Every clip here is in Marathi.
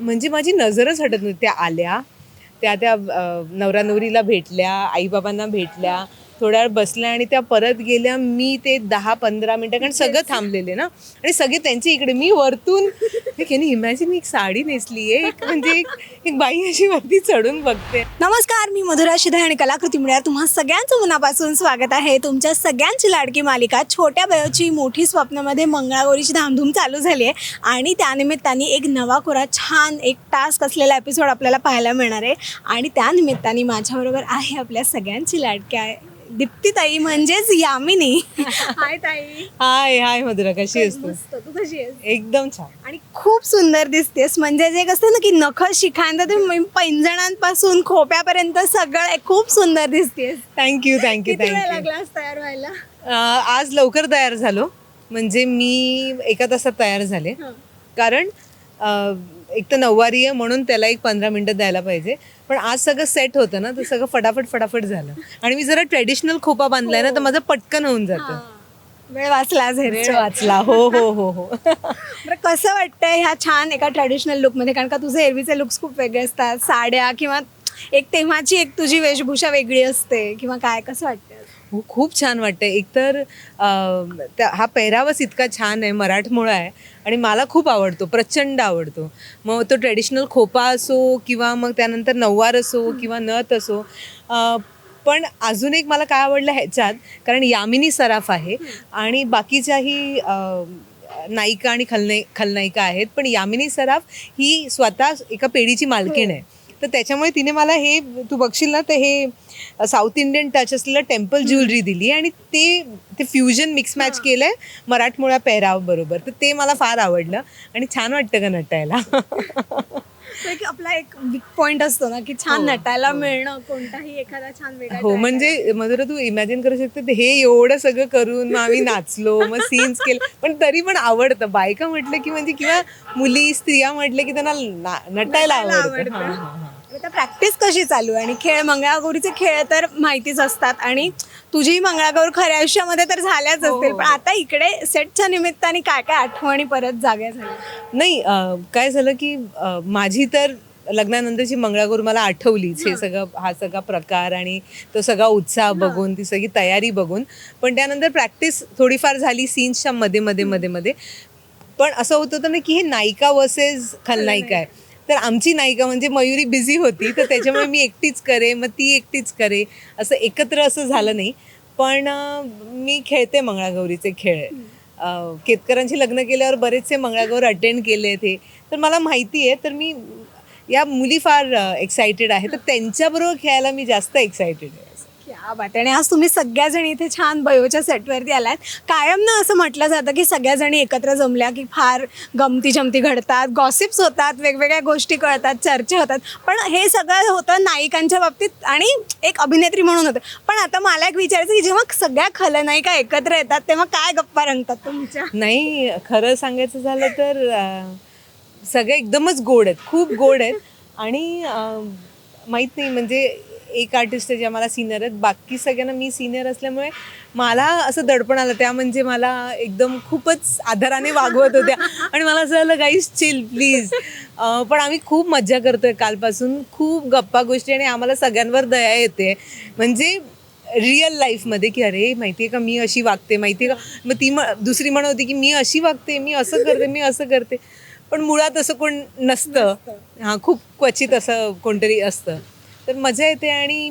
म्हणजे माझी नजरच हटत नव्हती. त्या आल्या त्या त्या नवरा नवरीला भेटल्या आईबाबांना भेटल्या थोड्या वेळ बसल्या आणि त्या परत गेल्या मी ते दहा पंधरा मिनटं कारण सगळं थांबलेले ना. आणि सगळे त्यांच्या इकडे मी वरतून. इमॅजिन एक साडी नेसली आहे एक म्हणजे एक एक बाई अशी वरती चढून बघते. नमस्कार मी मधुरा शिधे आणि कलाकृती मिळ्या तुम्हा सगळ्यांचं मनापासून स्वागत आहे. तुमच्या सगळ्यांची लाडकी मालिका छोट्या वयोची मोठी स्वप्नामध्ये मंगळागौरीची धामधूम चालू झाली आहे. आणि त्यानिमित्ताने एक नवा कोरा छान एक टास्क असलेला एपिसोड आपल्याला पाहायला मिळणार आहे. आणि त्यानिमित्ताने माझ्याबरोबर आहे आपल्या सगळ्यांची लाडकी आहे दीप्ती ताई म्हणजेच यामिनी. हाय ताई. हाय हाय मधुरा कशी असतो मस्त. तू कशी आहेस? एकदम छान. आणि खूप सुंदर दिसतेस. म्हणजे जे कसं ना की नख शिखांत ते म- पैंजणांपासून खोप्यापर्यंत सगळं. खूप सुंदर दिसतेस. थँक्यू थँक्यू किती वेळ थँक्यू लागलास तयार व्हायला? आज लवकर तयार झालो. म्हणजे मी एका तासात तयार झाले. कारण एक तर नऊवारी आहे म्हणून त्याला एक पंधरा मिनटं द्यायला पाहिजे. पण आज सगळं सेट होतं ना तर सगळं फटाफट फटाफट झालं. आणि मी जरा ट्रेडिशनल खोपा बांधलाय ना तर माझं पटकन होऊन जातं. वेळ वाचला आज वेळ. वाचला. हो हो हो हो. बरं कसं वाटतंय ह्या छान एका ट्रॅडिशनल लुकमध्ये कारण का तुझे एरवीचे लुक्स खूप वेगळे असतात. साड्या किंवा एक तेव्हाची एक तुझी वेशभूषा वेगळी असते. किंवा काय कसं वाटतं हो हो, खूप छान वाटतं एकतर त्या- हा पेहरावच इतका छान आहे मराठमोळा आहे आणि मला खूप आवडतो प्रचंड आवडतो. मग तो ट्रेडिशनल खोपा असो किंवा मग त्यानंतर नऊवार असो किंवा नथ असो पण अजून एक मला काय आवडलं ह्याच्यात कारण यामिनी सराफ आहे आणि बाकीच्याही नायिका आणि खलनाय खलनायिका आहेत पण यामिनी सराफ ही स्वतः एका पेढीची मालकीण आहे. तर त्याच्यामुळे तिने मला हे तू बघशील ना तर हे साऊथ इंडियन टच असलेलं टेम्पल ज्वेलरी दिली आणि ते ते फ्युजन मिक्स मॅच केलंय मराठमोळा पेहराव बरोबर. तर ते मला फार आवडलं आणि छान वाटतं का नटायला. आपला एक वीक पॉइंट असतो ना की छान हो, नटायला हो. मिळणं कोणताही एखादा छान हो म्हणजे मधुरा तू इमॅजिन करू शकते हे एवढं सगळं करून मग आम्ही नाचलो मग सीन्स केले. पण तरी पण आवडतं. बायका म्हटलं की म्हणजे किंवा मुली स्त्रिया म्हटलं की त्यांना ना- नटायला आवडतं. आता प्रॅक्टिस कशी चालू आहे? आणि खेळ मंगळागौरीचे खेळ तर माहितीच असतात. आणि तुझी मंगळागौर खऱ्या आयुष्यामध्ये तर झाल्याच हो, असतील. हो. पण आता इकडे सेटच्या निमित्ताने काय काय आठवणी परत जाग्या झाल्या? नाही काय झालं की माझी तर लग्नानंतरची मंगळागौर मला आठवलीच. हे सगळं हा सगळा प्रकार आणि तो सगळा उत्साह बघून ती सगळी तयारी बघून. पण त्यानंतर प्रॅक्टिस थोडीफार झाली सीन्सच्या मध्ये मध्ये मध्ये मध्ये. पण असं होत होतं ना की हे नायिका वर्सेस खलनायिका आहे. तर आमची नायिका म्हणजे मयुरी बिझी होती तर त्याच्यामुळे मी एकटीच करे मग ती एकटीच करे असं एकत्र असं झालं नाही. पण मी खेळते मंगळागौरीचे खेळ. अं, केतकरांची लग्न केल्यावर बरेचसे मंगळागौर अटेंड केले ते. तर मला माहिती आहे तर मी या मुली फार एक्सायटेड आहे तर त्यांच्याबरोबर खेळायला मी जास्त एक्सायटेड आहे. क्या बात आहे. आणि आज तुम्ही सगळ्याजणी इथे छान बयोच्या सेटवरती आलात. कायम ना असं म्हटलं जातं की सगळ्याजणी एकत्र जमल्या की फार गमती जमती घडतात गॉसिप्स होतात वेगवेगळ्या गोष्टी कळतात चर्चा होतात. पण हे सगळं होतं नायिकांच्या बाबतीत आणि एक अभिनेत्री म्हणून होतं. पण आता मला एक विचारायचं की जेव्हा सगळ्या खलनायिका एकत्र येतात तेव्हा काय गप्पा रंगतात तुमच्या? नाही खरं सांगायचं झालं तर अं, सगळे एकदमच गोड आहेत. खूप गोड आहेत. आणि अं, माहीत नाही म्हणजे एक आर्टिस्ट आहे ज्या मला सिनियर आहेत. बाकी सगळ्यांना मी सिनियर असल्यामुळे मला असं दडपण आलं. त्या म्हणजे मला एकदम खूपच आदराने वागवत होत्या. आणि मला असं झालं गाईस चिल प्लीज पण आम्ही खूप मज्जा करतोय कालपासून. खूप गप्पा गोष्टी आणि आम्हाला सगळ्यांवर दया येते. म्हणजे रिअल लाईफमध्ये की अरे माहिती आहे का मी अशी वागते? माहिती आहे का? मग ती म दुसरी म्हणत होती की मी अशी वागते? मी असं करते? मी असं करते? पण मुळात असं कोण नसतं. हां खूप क्वचित असं कोणतरी असतं. तर मजा येते आणि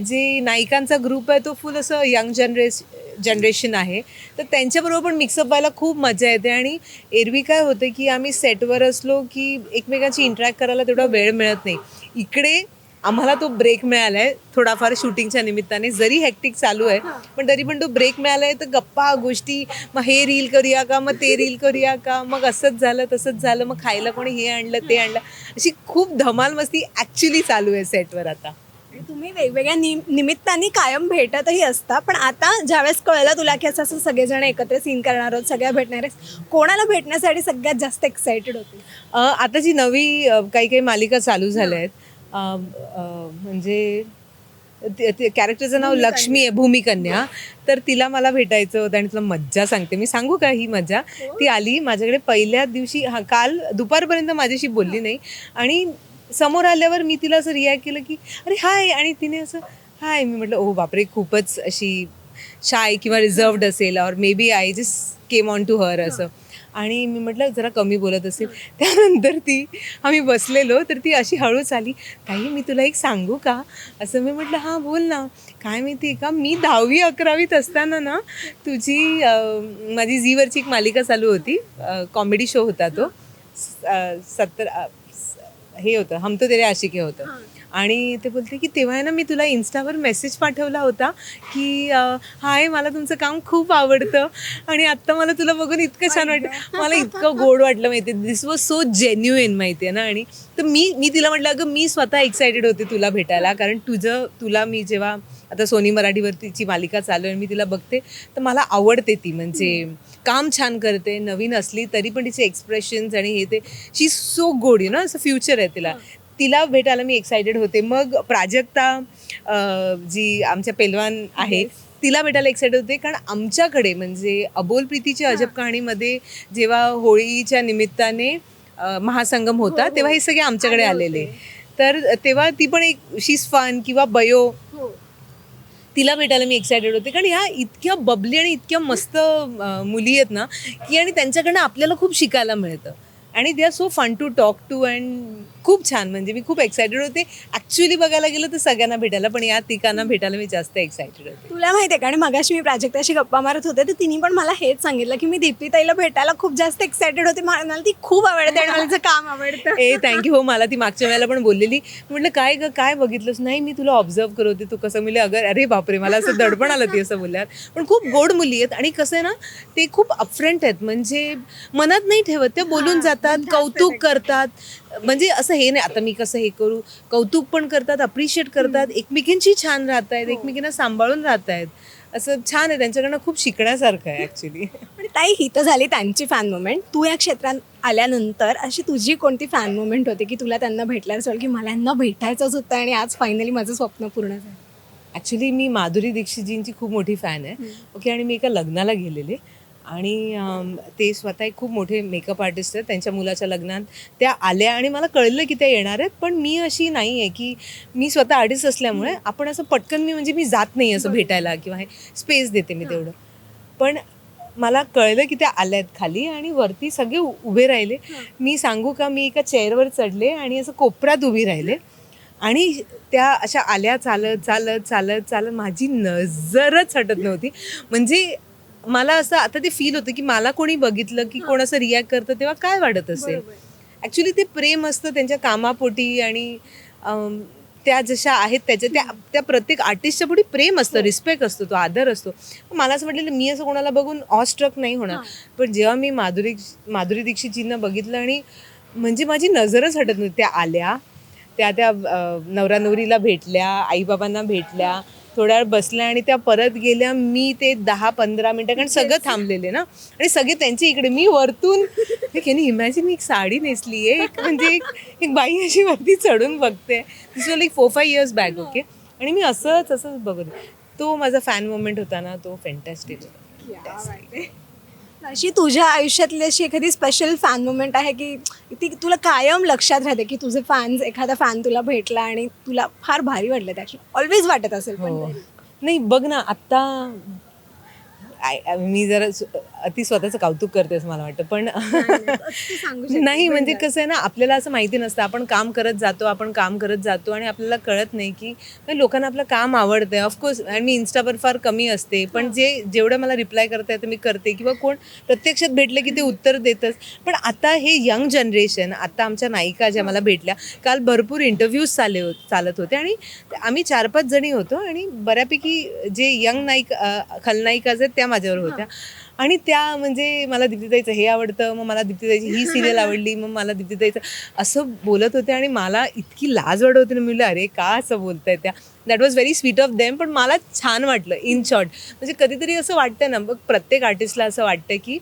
जे नायिकांचा ग्रुप आहे तो फुल असं यंग जनरेश जनरेशन आहे. तर त्यांच्याबरोबर पण मिक्सअप व्हायला खूप मजा येते आणि एरवी काय होतं की आम्ही सेटवर असलो की एकमेकांशी इंटरॅक्ट करायला तेवढा वेळ मिळत नाही. इकडे आम्हाला तो ब्रेक मिळाला आहे थोडाफार शूटिंगच्या निमित्ताने. जरी हॅक्टिक चालू आहे पण तरी पण तो ब्रेक मिळाला आहे तर गप्पा गोष्टी मग हे रील करूया का? मग ते रील करूया का? मग असंच झालं तसंच झालं मग खायला कोणी हे आणलं ते आणलं. अशी खूप धमाल मस्ती ॲक्च्युली चालू आहे सेटवर आता. तुम्ही वेगवेगळ्या नि निमित्ताने कायम भेटतही असता पण आता ज्यावेळेस कळलं तुला की असं असं सगळेजण एकत्र सीन करणार आहोत सगळ्या भेटणार आहेत कोणाला भेटण्यासाठी सगळ्यात जास्त एक्साइटेड होती आता जी नवी काही काही मालिका चालू झाल्या आहेत म्हणजे कॅरेक्टरचं नाव लक्ष्मी आहे भूमिकन्या. तर तिला मला भेटायचं होतं आणि तुला मज्जा सांगते. मी सांगू का ही मज्जा? ती आली माझ्याकडे पहिल्या दिवशी हा काल दुपारपर्यंत माझ्याशी बोलली नाही. आणि समोर आल्यावर मी तिला असं रिॲक्ट केलं की अरे हाय आणि तिने असं हाय मी म्हटलं ओ बापरे खूपच अशी शाय किंवा रिझर्वड असेल. Or maybe I just came on to her असं. आणि मी म्हटलं जरा कमी बोलत असेल. त्यानंतर ती आम्ही बसलेलो तर ती अशी हळूच आली काही मी तुला एक सांगू का? असं मी म्हटलं हां बोल ना. काय माहिती आहे का? मी दहावी अकरावीत असताना ना तुझी माझी झीवरची एक मालिका चालू होती कॉमेडी शो होता तो सत्तर हे होतं हम तो तेरे आशिके होतं. आणि ते बोलते की तेव्हा ना मी तुला इन्स्टावर मेसेज पाठवला होता की हाय मला तुमचं काम खूप आवडतं आणि आत्ता मला तुला बघून इतकं छान वाटतं मला इतकं गोड वाटलं माहिती दिस वॉज सो जेन्युइन माहिती आहे ना. आणि तर मी मी तिला म्हटलं अगं मी स्वतः एक्सायटेड होते तुला भेटायला कारण तुझं तुला मी जेव्हा आता सोनी मराठीवरतीची मालिका चालू आहे मी तिला बघते तर मला आवडते ती. म्हणजे काम छान करते नवीन असली तरी पण तिचे एक्सप्रेशन्स आणि हे ते शी सो गुड यु ना असं फ्युचर आहे तिला. तिला भेटायला मी एक्सायटेड होते. मग प्राजक्ता जी आमच्या पेलवान आहे तिला भेटायला एक्सायटेड होते. कारण आमच्याकडे म्हणजे अबोल प्रीतीची अजब कहाणीमध्ये जेव्हा होळीच्या निमित्ताने महासंगम होता तेव्हा हे सगळे आमच्याकडे आलेले. तर तेव्हा ती पण एक शीज फन किंवा बयो तिला भेटायला मी एक्सायटेड होते. कारण ह्या इतक्या बबली आणि इतक्या मस्त मुली आहेत ना की आणि त्यांच्याकडनं आपल्याला खूप शिकायला मिळतं. आणि they are so fun to talk to and खूप छान. म्हणजे मी खूप एक्सायटेड होते. ॲक्च्युली बघायला गेलं तर सगळ्यांना भेटायला पण या तिकांना भेटायला मी जास्त एक्सायटेड होते. तुला माहिती आहे का? आणि मगाशी मी प्राजक्ताशी गप्पा मारत होते तर तिने पण मला हेच सांगितलं की मी दीप्तीताईला भेटायला खूप जास्त एक्सायटेड होते. मला ती खूप आवडते आणि मला तिचं काम आवडतं. ए थँक्यू हो मला ती मागच्या वेळेला पण बोललेली. म्हटलं काय ग? काय बघितलंस? नाही मी तुला ऑब्झर्व करत होते. तू कसं मिळले अगर अरे बापरे मला असं दडपण आलं ती असं बोलल्यावर. पण खूप गोड मुली आहेत आणि कसं आहे ना ते खूप अपफ्रंट आहेत. म्हणजे मनात नाही ठेवत. ते बोलून जातात कौतुक करतात. म्हणजे असं हे नाही आता मी कसं हे करू? कौतुक पण करतात अप्रिशिएट करतात एकमेकींशी छान राहत आहेत एकमेकींना सांभाळून राहत आहेत असं छान आहे त्यांच्याकडनं खूप शिकण्यासारखं आहे ॲक्च्युली आणि ताई ही तर झाली त्यांची फॅन मुमेंट तू या क्षेत्रात आल्यानंतर अशी तुझी कोणती फॅन मुमेंट होती की तुला त्यांना असं वाटलं की मला यांना भेटायचंच होतं आणि आज फायनली माझं स्वप्न पूर्ण झालं? ॲक्च्युली मी माधुरी दीक्षितजींची खूप मोठी फॅन आहे. ओके आणि मी एका लग्नाला गेलेले. आणि ते स्वतः एक खूप मोठे मेकअप आर्टिस्ट आहेत. त्यांच्या मुलाच्या लग्नात त्या आल्या आणि मला कळलं की त्या येणार आहेत. पण मी अशी नाही आहे की मी स्वतः आर्टिस्ट असल्यामुळे आपण असं पटकन मी म्हणजे मी जात नाही असं भेटायला किंवा हे स्पेस देते मी तेवढं. पण मला कळलं की त्या आल्या आहेत खाली आणि वरती सगळे उभे राहिले. मी सांगू का? मी एका चेअरवर चढले आणि असं कोपऱ्यात उभी राहिले. आणि त्या अशा आल्या चालत चालत चालत चालत माझी नजरच हटत नव्हती. म्हणजे मला असं आता ते फील होतं की मला कोणी बघितलं की कोण असं रिॲक्ट करतं तेव्हा काय वाटत असेल? ॲक्च्युली ते प्रेम असतं त्यांच्या कामापोटी आणि त्या जशा आहेत त्याच्या त्या त्या प्रत्येक आर्टिस्टच्या पोटी प्रेम असतं रिस्पेक्ट असतो तो आदर असतो. मला असं वाटलेलं मी असं कोणाला बघून ऑस्ट्रक नाही होणार. पण जेव्हा मी माधुरी माधुरी दीक्षितजींना बघितलं आणि म्हणजे माझी नजरच हटत नव्हती. त्या आल्या त्या त्या अं, नवरा नवरीला भेटल्या आईबाबांना भेटल्या थोड्या वेळ बसल्या आणि त्या परत गेल्या मी ते दहा पंधरा मिनटं कारण सगळं थांबलेले ना. आणि सगळे त्यांच्या इकडे मी वरतून कॅन इमॅजिन मी एक साडी नेसली आहे एक म्हणजे एक एक बाई अशी वरती चढून बघते. This was like four five years back okay आणि मी असंच असंच बघत. तो माझा फॅन मोमेंट होता ना तो फॅन्टॅस्टिक होता. अशी तुझ्या आयुष्यातली अशी एखादी स्पेशल फॅन मुमेंट आहे की ती तुला कायम लक्षात राहते की तुझे फॅन्स एखादा फॅन तुला भेटला आणि तुला फार भारी वाटलं त्याची ऑलवेज वाटत असेल पण. हो. नाही बघ ना आत्ता आय- मी जरा अति स्वतःचं कौतुक करते असं मला वाटतं. पण. नाही म्हणजे कसं आहे ना आपल्याला असं माहिती नसतं. आपण काम करत जातो आपण काम करत जातो आणि आपल्याला कळत नाही की लोकांना आपलं काम आवडतंय. ऑफकोर्स आणि मी इन्स्टावर फार कमी असते. पण जे जेवढं मला रिप्लाय करता येतं मी करते. किंवा कोण प्रत्यक्षात भेटले की ते उत्तर देतच. पण आता हे यंग जनरेशन आता आमच्या नायिका ज्या मला भेटल्या काल भरपूर इंटरव्ह्यूज चालले हो चालत होते. आणि आम्ही चार पाच जणी होतो आणि बऱ्यापैकी जे यंग नायिका खलनायिका आहेत त्या माझ्यावर होत्या. आणि त्या म्हणजे मला दीप्तीताईचं हे आवडतं मग मला दीप्तीताईची ही सिरियल आवडली मग मला दीप्तीताईचं असं बोलत होते आणि मला इतकी लाज वाटत होती ना. मी अरे का असं बोलताय त्या? That was very sweet of them पण मला छान वाटलं इन शॉर्ट म्हणजे कधीतरी असं वाटतं ना बघ प्रत्येक आर्टिस्टला असं वाटतं की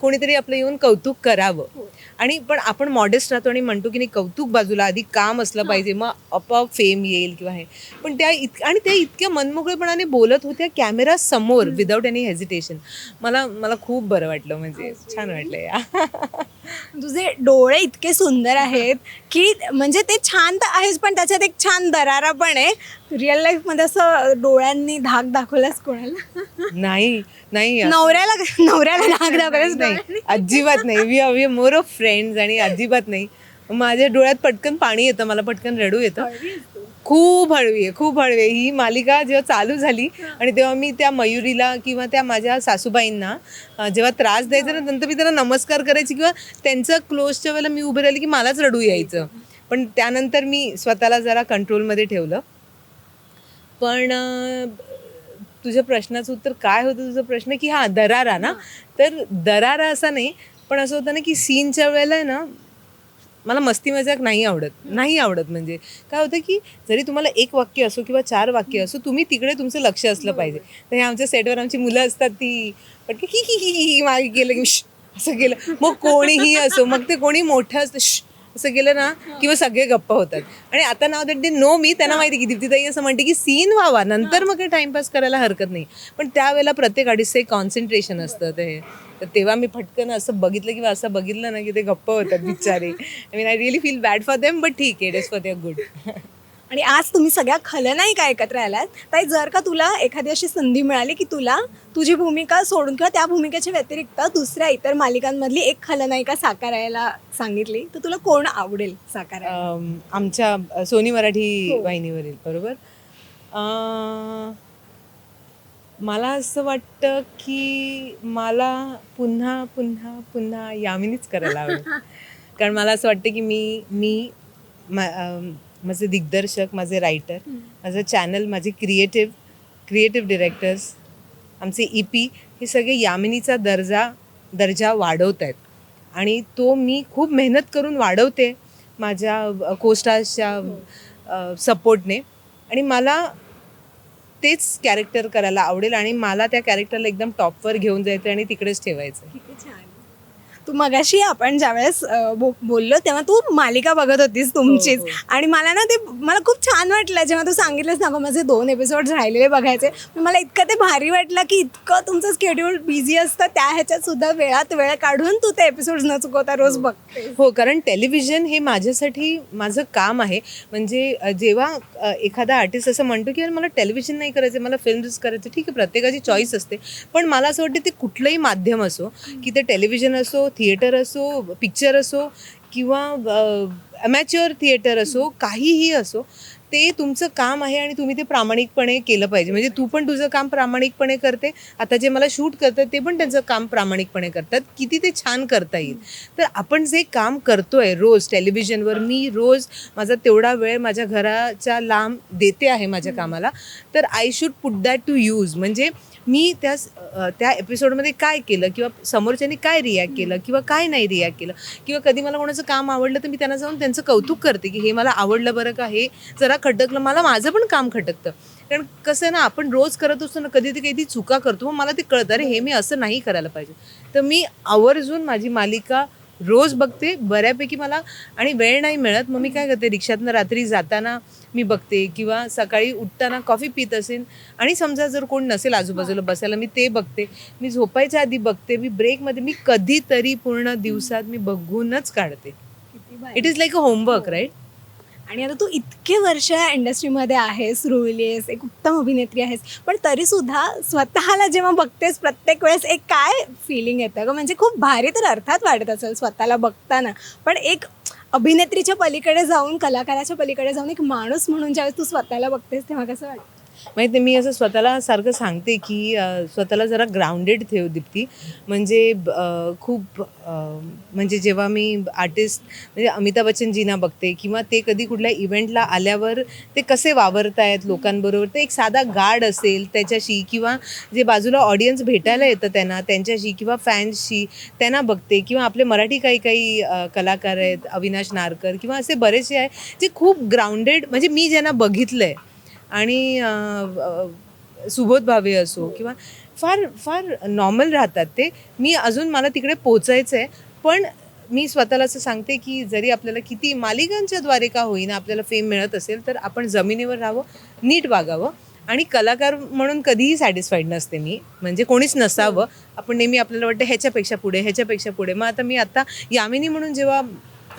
कोणीतरी आपलं येऊन कौतुक करावं. आणि पण आपण मॉडेस्ट राहतो आणि म्हणतो की नाही कौतुक बाजूला आधी काम असलं पाहिजे मग आपोआप फेम येईल किंवा हे. पण त्या इत आणि त्या इतक्या मनमोकळेपणाने बोलत होत्या कॅमेरा समोर विदाऊट एनी हेजिटेशन मला मला खूप बरं वाटलं म्हणजे. छान वाटलं या. तुझे डोळे इतके सुंदर आहेत की म्हणजे ते छान तर आहेच पण त्याच्यात एक छान दरारा पण आहे. रिअल लाईफमध्ये असं डोळ्यांनी धाक दाखवलास कोणाला? नाही नाही. नवऱ्याला नवऱ्याला धाक दाखवलास? नाही. अजिबात नाही. We we more of friends आणि अजिबात नाही. माझ्या डोळ्यात पटकन पाणी येतं मला पटकन रडू येतं. खूप हळवी आहे खूप हळवी आहे. ही मालिका जेव्हा चालू झाली आणि तेव्हा मी त्या मयुरीला किंवा त्या माझ्या सासूबाईंना जेव्हा त्रास द्यायचा ना नंतर मी त्यांना नमस्कार करायची किंवा त्यांचं क्लोजच्या वेळेला मी उभे राहिली की मलाच रडू यायचं. पण त्यानंतर मी स्वतःला जरा कंट्रोलमध्ये ठेवलं. पण तुझ्या प्रश्नाचं उत्तर काय होतं तुझा प्रश्न? की हा दरारा ना? तर दरारा असा नाही पण असं होतं ना की सीनच्या वेळेला ना मला मस्ती मजाक नाही आवडत नाही आवडत म्हणजे. काय होतं की जरी तुम्हाला एक वाक्य असो किंवा चार वाक्य असो तुम्ही तिकडे तुमचं लक्ष असलं पाहिजे. तर हे आमच्या सेटवर आमची मुलं असतात ती पटके की ही ही ही मागे गेलं की असं केलं. मग कोणीही असो मग ते कोणी मोठं असतं असं केलं ना किंवा सगळे गप्प होतात. आणि आता नाव दॅट दे नो मी त्यांना माहिती की दीप्तीताई असं म्हणते की सीन व्हावा नंतर मग टाइमपास करायला हरकत नाही. पण त्यावेळेला प्रत्येक अडीचचं एक कॉन्सन्ट्रेशन असतं ते. तर तेव्हा मी फटकन असं बघितलं किंवा असं बघितलं ना की ते गप्प होतात बिचारे. I mean I really feel bad for them but ठीक आहे it is for their good आणि आज तुम्ही सगळ्या खलनायिका एकत्र आलात? ताई जर का तुला एखादी अशी संधी मिळाली की तुला तुझी भूमिका सोडून किंवा त्या भूमिकेच्या व्यतिरिक्त दुसऱ्या इतर मालिकांमधली एक खलनायिका साकारायला सांगितली तर तुला कोण आवडेल साकारायला? अम, आमच्या सोनी मराठी वाहिनीवरील बरोबर? मला असं वाटतं की मला पुन्हा पुन्हा पुन्हा यामिनीच करायला आवडेल कारण मला असं वाटतं की मी मी माझे दिग्दर्शक माझे रायटर माझं चॅनल माझे क्रिएटिव्ह क्रिएटिव्ह डिरेक्टर्स आमचे ई पी हे सगळे यामिनीचा दर्जा दर्जा वाढवत आहेत आणि तो मी खूप मेहनत करून वाढवते माझ्या कोस्टार्सच्या सपोर्टने आणि मला तेच कॅरेक्टर करायला आवडेल आणि मला त्या कॅरेक्टरला एकदम टॉपवर घेऊन जायचं आणि तिकडेच ठेवायचं तू मगाशी आपण ज्यावेळेस बो- बोललो तेव्हा तू मालिका बघत होतीस तुमचीच. हो, हो. आणि मला ना ते मला खूप छान वाटलं जेव्हा तू सांगितलंस ना गं माझे दोन एपिसोड राहिलेले बघायचे. मला इतकं ते भारी वाटलं की इतकं तुमचं स्केड्यूल बिझी असतं त्या ह्याच्यात सुद्धा वेळात वेळ काढून तू ते एपिसोड न चुकवता रोज बघते हो कारण टेलिव्हिजन हे माझ्यासाठी माझं काम आहे. म्हणजे जेव्हा एखादा आर्टिस्ट असं म्हणतो की "यार, मला टेलिव्हिजन नाही करायचं मला फिल्म्स करायचं. ठीक आहे प्रत्येकाची चॉईस असते. पण मला असं वाटतं ते कुठलंही माध्यम असो की ते टेलिव्हिजन असो थिएटर असो पिक्चर असो किंवा अमॅच्युअर थिएटर असो काहीही असो ते तुमचं काम आहे आणि तुम्ही ते प्रामाणिकपणे केलं पाहिजे. म्हणजे तू पण तुझं काम प्रामाणिकपणे करते आता जे मला शूट करतात ते पण त्यांचं काम प्रामाणिकपणे करतात. किती ते छान करता येईल. तर आपण जे काम करतोय रोज टेलिव्हिजनवर मी रोज माझा तेवढा वेळ माझ्या घराच्या लांब देते आहे माझ्या कामाला. तर I should put that to use म्हणजे मी त्या त्या एपिसोडमध्ये काय केलं किंवा समोरच्यानी काय रिॲक्ट केलं किंवा काय नाही रिॲक्ट केलं किंवा कधी मला कोणाचं काम आवडलं तर मी त्यांना जाऊन त्यांचं कौतुक करते की हे मला आवडलं बरं का हे जरा खटकलं मला माझं पण काम खटकतं. कारण कसं आहे ना आपण रोज करत असतो ना कधी ते काही चुका करतो मग मला ते कळतं अरे हे मी असं नाही करायला पाहिजे. तर मी आवर्जून माझी मालिका रोज बघते बऱ्यापैकी मला आणि वेळ नाही मिळत. मग मी काय करते रिक्षातनं रात्री जाताना मी बघते किंवा सकाळी उठताना कॉफी पित असेल आणि समजा जर कोण नसेल आजूबाजूला बसायला मी ते बघते. मी झोपायच्या आधी बघते मी ब्रेकमध्ये मी कधीतरी पूर्ण दिवसात मी बघूनच काढते. It is like a homework right आणि आता तू इतके वर्ष या इंडस्ट्रीमध्ये आहेस रुळलीस एक उत्तम अभिनेत्री आहेस पण तरीसुद्धा स्वतःला जेव्हा बघतेस प्रत्येक वेळेस एक काय फिलिंग येतं ग? म्हणजे खूप भारी तर अर्थात वाटत असेल स्वतःला बघताना. पण एक अभिनेत्रीच्या पलीकडे जाऊन कलाकाराच्या पलीकडे जाऊन एक माणूस म्हणून ज्यावेळेस तू स्वतःला बघतेस तेव्हा कसं वाटतं? माहिती मी असं स्वतःला सारखं सांगते की स्वतःला जरा ग्राउंडेड ठेव दीप्ती. म्हणजे खूप म्हणजे जेव्हा मी आर्टिस्ट म्हणजे अमिताभ बच्चनजींना बघते किंवा ते कधी कुठल्या इव्हेंटला आल्यावर ते कसे वावरतायत लोकांबरोबर ते एक साधा गार्ड असेल त्याच्याशी किंवा जे बाजूला ऑडियन्स भेटायला येतं त्यांना त्यांच्याशी किंवा फॅन्सशी त्यांना बघते किंवा आपले मराठी काही काही कलाकार आहेत अविनाश नारकर किंवा असे बरेचसे आहे जे खूप ग्राउंडेड म्हणजे मी ज्यांना बघितलं आहे आणि सुबोध भावे असो किंवा फार फार नॉर्मल राहतात ते. मी अजून मला तिकडे पोचायचं आहे पण मी स्वतःला असं सांगते की जरी आपल्याला किती मालिकांच्या द्वारे का होईना आपल्याला फेम मिळत असेल तर आपण जमिनीवर राहावं नीट वागावं आणि कलाकार म्हणून कधीही सॅटिस्फाईड नसते मी. म्हणजे कोणीच नसावं. आपण नेहमी आपल्याला वाटतं ह्याच्यापेक्षा पुढे ह्याच्यापेक्षा पुढे. मग आता मी आता यामिनी म्हणून जेव्हा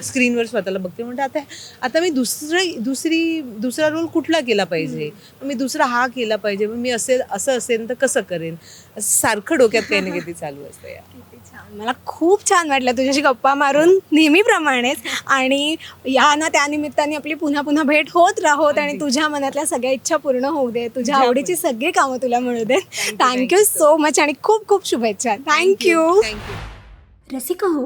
स्क्रीनवर स्वतःला बघते. म्हणते आता आता मी दुसरी दुसरी दुसरा रोल कुठला केला पाहिजे? मी दुसरा हा केला पाहिजे. मी असेल असं असेल तर कसं करेन? असं सारखं डोक्यात काही ना काही चालू असतं या. छान. मला खूप छान वाटलं तुझ्याशी गप्पा मारून नेहमीप्रमाणेच. आणि या ना त्या निमित्ताने आपली पुन्हा पुन्हा भेट होत राहोत आणि तुझ्या मनातल्या सगळ्या इच्छा पूर्ण होऊ दे. तुझ्या आवडीची सगळी कामं तुला मिळू देत. You, थँक्यू सो मच आणि खूप खूप शुभेच्छा. थँक्यू थँक्यू रसिका हो